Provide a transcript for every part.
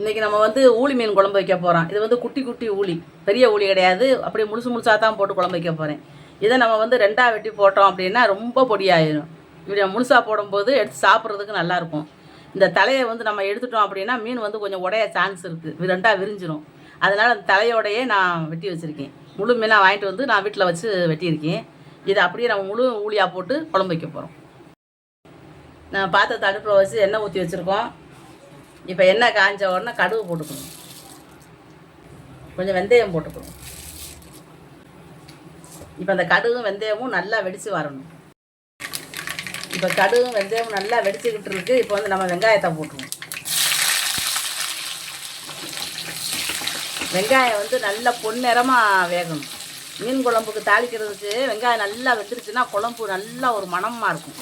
இன்றைக்கி நம்ம வந்து ஊளி மீன் குழம்பு வைக்க போகிறோம் இது வந்து குட்டி குட்டி ஊளி. பெரிய ஊளி கிடையாது. அப்படியே முழுசு முழுசாக தான் போட்டு குழம்பு வைக்க போகிறேன் இதை நம்ம வந்து ரெண்டாக வெட்டி போட்டோம் அப்படின்னா ரொம்ப பொடியாயிடும் இப்படி முழுசாக போடும்போது எடுத்து சாப்பிட்றதுக்கு நல்லாயிருக்கும். இந்த தலையை வந்து நம்ம எடுத்துட்டோம் அப்படின்னா மீன் வந்து கொஞ்சம் உடைய சான்ஸ் இருக்குது ரெண்டாக விரிஞ்சிடும் அதனால் அந்த தலையோடையே நான் வெட்டி வச்சுருக்கேன். முழு மீனாக வாங்கிட்டு வந்து நான் வீட்டில் வச்சு வெட்டியிருக்கேன். இதை அப்படியே நம்ம முழு ஊளியாக போட்டு குழம்பு வைக்க போகிறோம் நான் பாத்திரத்தை அடுப்பில் வச்சு எண்ணெய் ஊற்றி வச்சுருக்கோம். இப்போ எண்ணெய் காஞ்ச உடனே கடுகு போட்டுக்கணும். கொஞ்சம் வெந்தயம் போட்டுக்கணும். இப்போ அந்த கடுகும் வெந்தயமும் நல்லா வெடித்து வரணும். இப்போ கடுகும் வெந்தயமும் நல்லா வெடிச்சுக்கிட்டு இருக்கு. இப்போ வந்து நம்ம வெங்காயத்தை போட்டுருவோம். வெங்காயம் வந்து நல்லா பொன்னிறமாக வேகணும். மீன் குழம்புக்கு தாளிக்கிறதுக்கு வெங்காயம் நல்லா வெந்துருச்சுன்னா குழம்பு நல்லா ஒரு மணமாக இருக்கும்.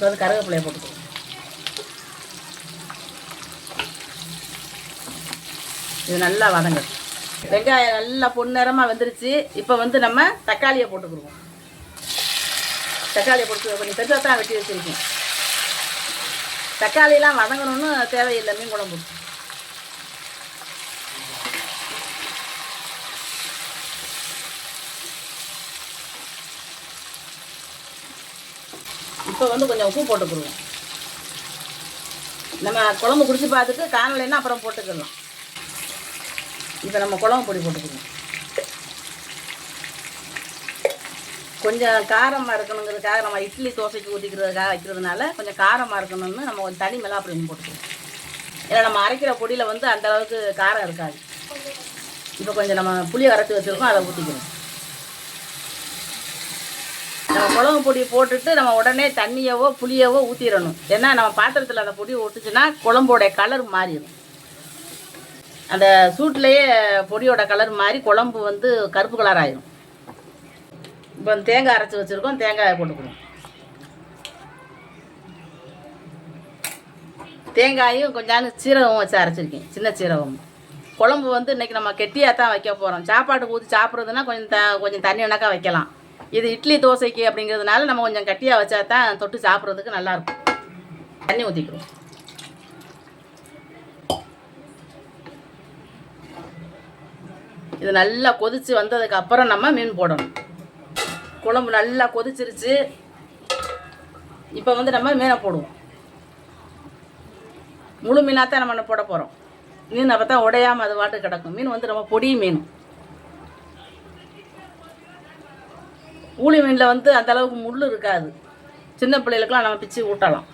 இப்போ வந்து கருவேப்பிலையை போட்டுக்குவோம் இது நல்லா வதங்கட்டும். வெங்காயம் நல்லா பொன்னிறமாக வந்துருச்சு. இப்போ வந்து நம்ம தக்காளியை போட்டுக்கிடுவோம் தக்காளியை போட்டு கொஞ்சம் பெருசாக தான் வெட்டி வச்சுருக்கேன். தக்காளியெலாம் வதங்கணும்னு தேவையில்லை. மீன் குழம்பு. இப்போ வந்து கொஞ்சம் உப்பு போட்டுக்கிடுவோம் நம்ம குழம்பு குடிச்சு பார்த்துட்டு காணலைன்னா அப்புறம் போட்டுக்கலாம். இப்போ நம்ம குழம்பு பொடி போட்டுக்கணும் கொஞ்சம் காரமாக இருக்கணுங்கிறதுக்காக நம்ம இட்லி தோசைக்கு ஊற்றிக்கிறதுக்காக வைக்கிறதுனால கொஞ்சம் காரமாக இருக்கணும்னு நம்ம கொஞ்சம் தனி மிளகா பொடி போட்டுக்கணும் ஏன்னா நம்ம அரைக்கிற பொடியில் வந்து அந்த அளவுக்கு காரம் இருக்காது. இப்போ கொஞ்சம் நம்ம புளியை அரைச்சி வச்சுருக்கோம் அதை ஊற்றிக்கணும் நம்ம குழம்பு பொடி போட்டுட்டு நம்ம உடனே தண்ணியவோ புளியவோ ஊற்றிடணும் ஏன்னா நம்ம பாத்திரத்தில் அந்த பொடி ஒட்டுச்சுன்னா குழம்போடைய கலர் மாறிடும் அந்த சூட்லேயே பொடியோட கலர் மாறி குழம்பு வந்து கருப்பு கலர் ஆயிடும் இப்போ தேங்காய் அரைச்சி வச்சுருக்கோம் தேங்காயை போட்டுக்கணும். தேங்காயும் கொஞ்சம் சீரகம் வச்சு அரைச்சிருக்கேன் சின்ன சீரகம். குழம்பு வந்து இன்றைக்கி நம்ம கெட்டியாக தான் வைக்க போகிறோம் சாப்பாட்டுக்கு ஊற்றி சாப்பிட்றதுனா கொஞ்சம் த கொஞ்சம் தண்ணி வேணாக்கா வைக்கலாம். இது இட்லி தோசைக்கு அப்படிங்கிறதுனால நம்ம கொஞ்சம் கட்டியாக வச்சா தான் தொட்டு சாப்பிட்றதுக்கு நல்லாயிருக்கும். தண்ணி ஊற்றிக்கிறோம் இது நல்லா கொதித்து வந்ததுக்கு அப்புறம் நம்ம மீன் போடணும். குழம்பு நல்லா கொதிச்சிருச்சு. இப்போ வந்து நம்ம மீனை போடுவோம். முழு மீனாக தான் நம்ம போட போகிறோம் மீன் அப்போ தான் உடையாமல் அது வாட்டு கிடக்கும். மீன் வந்து ரொம்ப பொடி மீன். ஊளி மீனில் வந்து அந்த அளவுக்கு முள் இருக்காது. சின்ன பிள்ளைகளுக்கெல்லாம் நம்ம பிச்சு ஊட்டலாம்.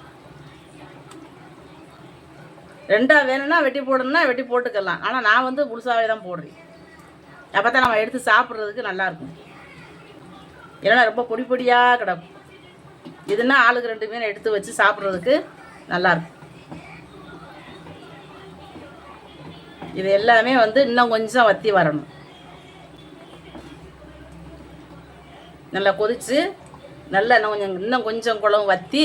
ரெண்டாக வேணும்னா வெட்டி போடணும்னா வெட்டி போட்டுக்கலாம். ஆனால் நான் வந்து முழுசாவே தான் போடுறேன். அப்போ தான் நம்ம எடுத்து சாப்பிட்றதுக்கு நல்லாயிருக்கும் ஏன்னா ரொம்ப பொடி பொடியாக கிடக்கும். இதுனா ஆளுக்கு ரெண்டு மீன் எடுத்து வச்சு சாப்பிட்றதுக்கு நல்லாயிருக்கும் இது எல்லாமே வந்து இன்னும் கொஞ்சம் வத்தி வரணும். நல்லா கொதித்து நல்லா இன்னும் கொஞ்சம் இன்னும் கொஞ்சம் குழம்பு வற்றி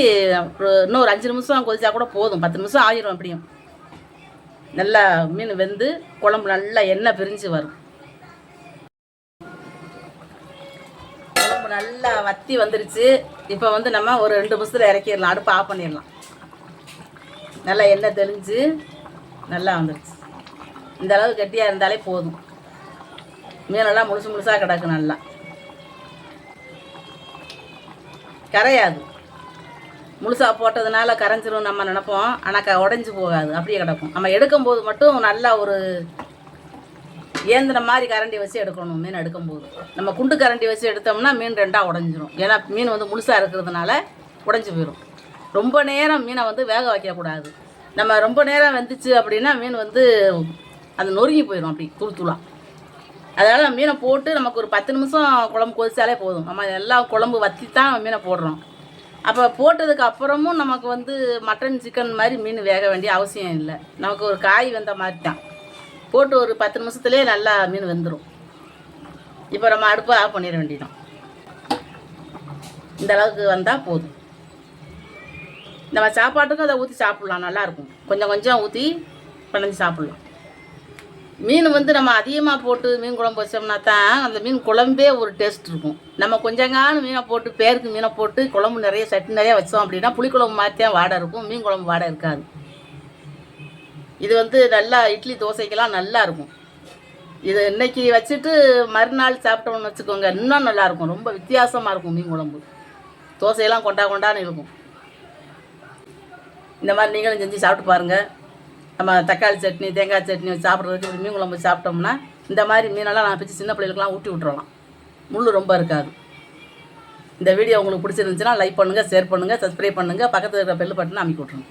இன்னும் ஒரு அஞ்சு நிமிஷம் கொதிச்சா கூட போதும். பத்து நிமிஷம் ஆயிரும் அப்படியும். நல்லா மீன் வெந்து குழம்பு நல்லா எண்ணெய் பிரிஞ்சு வரும். குழம்பு நல்லா வத்தி வந்துருச்சு. இப்போ வந்து நம்ம ஒரு ரெண்டு நிமிஷத்தில் இறக்கிடலாம். அடுப்பு ஆஃப் பண்ணிடலாம். நல்லா எண்ணெய் தெளிஞ்சு நல்லா வந்துருச்சு. இந்த அளவு கெட்டியாக இருந்தாலே போதும். மீனெல்லாம் முழுசு முழுசாக கிடக்கு நல்லா. கரையாது. முழுசாக போட்டதுனால கரைஞ்சிரும் நம்ம நினைப்போம். ஆனால் க உடஞ்சி போகாது. அப்படியே கிடக்கும். நம்ம எடுக்கும்போது மட்டும் நல்லா ஒரு ஏந்திரம் மாதிரி கரண்டி வச்சு எடுக்கணும் மீன் எடுக்கும்போது. நம்ம குண்டு கரண்டி வச்சு எடுத்தோம்னா மீன் ரெண்டாக உடஞ்சிரும். ஏன்னா மீன் வந்து முழுசாக இருக்கிறதுனால உடஞ்சி போயிடும் ரொம்ப நேரம் மீனை வந்து வேக வைக்கக்கூடாது நம்ம ரொம்ப நேரம் வெந்துச்சு அப்படின்னா மீன் வந்து அது நொறுங்கி போயிடும் அப்படி தூள் தூளாக அதனால் மீனை போட்டு நமக்கு ஒரு பத்து நிமிஷம் குழம்பு கொதிச்சாலே போதும். நம்ம எல்லாம் குழம்பு வற்றி தான் மீனை போடுறோம். அப்போ போட்டதுக்கு அப்புறமும் நமக்கு வந்து மட்டன் சிக்கன் மாதிரி மீன் வேக வேண்டிய அவசியம் இல்லை. நமக்கு ஒரு காய் வெந்த மாதிரி தான் போட்டு ஒரு பத்து நிமிஷத்துலேயே நல்லா மீன் வெந்துடும் இப்போ நம்ம அடுப்பை ஆஃப் பண்ணிட வேண்டியதான் இந்த அளவுக்கு வந்தால் போதும். நம்ம சாப்பாட்டுக்கும் அதை ஊற்றி சாப்பிட்லாம். நல்லாயிருக்கும் கொஞ்சம் கொஞ்சம் ஊற்றி பிணைஞ்சு சாப்பிட்லாம். மீன் வந்து நம்ம அதிகமாக போட்டு மீன் குழம்பு வச்சோம்னா தான் அந்த மீன் குழம்பே ஒரு டேஸ்ட் இருக்கும். நம்ம கொஞ்சங்கான மீனை போட்டு பேருக்கு மீனை போட்டு குழம்பு நிறைய சட்னி நிறைய வச்சோம் அப்படின்னா புளிக்குழம்பு மாதிரி வாடை இருக்கும். மீன் குழம்பு வாடை இருக்காது. இது வந்து நல்லா இட்லி தோசைக்கெல்லாம் நல்லா இருக்கும். இது இன்னைக்கு வச்சுட்டு மறுநாள் சாப்பிட்டோம்னு வச்சுக்கோங்க இன்னும் நல்லா இருக்கும். ரொம்ப வித்தியாசமாக இருக்கும் மீன் குழம்பு. தோசையெல்லாம் கொண்டா கொண்டான்னு இருக்கும். இந்த மாதிரி நீங்களும் செஞ்சு சாப்பிட்டு பாருங்கள் நம்ம தக்காளி சட்னி தேங்காய் சட்னி சாப்பிட்றதுக்கு மீன் குழம்பு சாப்பிட்டோம்னா இந்த மாதிரி மீனெல்லாம் நான் பிச்சு சின்ன பிள்ளைகளுக்கெல்லாம் ஊட்டி விட்றலாம் முள் ரொம்ப இருக்காது. இந்த வீடியோ உங்களுக்கு பிடிச்சிருந்துச்சுன்னா லைக் பண்ணுங்கள் ஷேர் பண்ணுங்கள் சப்ஸ்கிரைப் பண்ணுங்கள் பக்கத்தில் இருக்கிற பெல் பட்டனை அமைக்கி விட்ருங்க